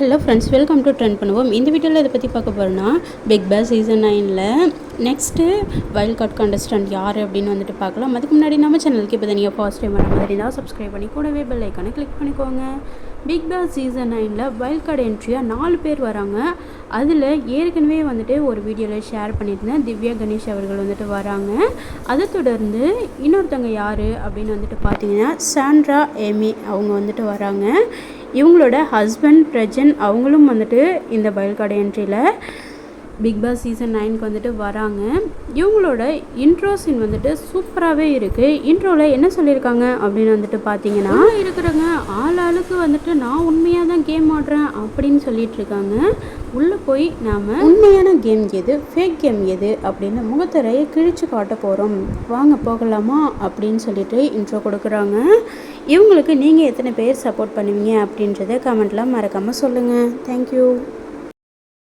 Hello friends welcome to trend பண்ணுவோம் இந்த வீடியோவில் இதை பற்றி பார்க்க போகிறோன்னா பிக் பாஸ் சீசன் நைனில் நெக்ஸ்ட்டு வைல்ட் கார்ட் கண்டஸ்டன்ட் யார் அப்படின்னு வந்துட்டு பார்க்கலாம். அதுக்கு முன்னாடி நம்ம சேனலுக்கு இப்போ நீங்கள் ஃபர்ஸ்ட் டைம் வர மாதிரி தான் சப்ஸ்கிரைப் பண்ணி கூடவே பெல் ஐக்கானை கிளிக் பண்ணிக்கோங்க. பிக் பாஸ் சீசன் நைனில் வைல்ட் கார்டு என்ட்ரியாக நாலு பேர் வராங்க. அதில் ஏற்கனவே வந்துட்டு ஒரு வீடியோவில் ஷேர் பண்ணியிருந்தேன். திவ்யா கணேஷ் அவர்கள் வந்துட்டு வராங்க. அதை தொடர்ந்து இன்னொருத்தவங்க யார் அப்படின்னு வந்துட்டு பார்த்தீங்கன்னா சாண்ட்ரா ஏமி அவங்க வந்துட்டு வராங்க. இவங்களோட ஹஸ்பண்ட் பிரஜன் அவங்களும் வந்துட்டு இந்த பயல்காடு என்ட்ரியில் பிக் பாஸ் சீசன் நைனுக்கு வந்துட்டு வராங்க. இவங்களோட இன்ட்ரோ சீன் வந்துட்டு சூப்பராகவே இருக்குது இன்ட்ரோவில் என்ன சொல்லியிருக்காங்க அப்படின்னு வந்துட்டு பார்த்தீங்கன்னா இருக்கிறவங்க ஆள் ஆளுக்கு வந்துட்டு நான் உண்மையாக தான் கேம் ஆடுறேன் அப்படின்னு சொல்லிட்டு இருக்காங்க உள்ளே போய் நாம் உண்மையான கேம் எது? ஃபேக் கேம் எது? அப்படின்னு முகத்தரையை கிழிச்சு காட்ட போகிறோம் வாங்க போகலாமா? அப்படின்னு சொல்லிட்டு இன்ட்ரோ கொடுக்குறாங்க. இவங்களுக்கு நீங்கள் எத்தனை பேர் சப்போர்ட் பண்ணுவீங்க அப்படின்றத கமெண்ட்லாம் மறக்காமல் சொல்லுங்கள் தேங்க்யூ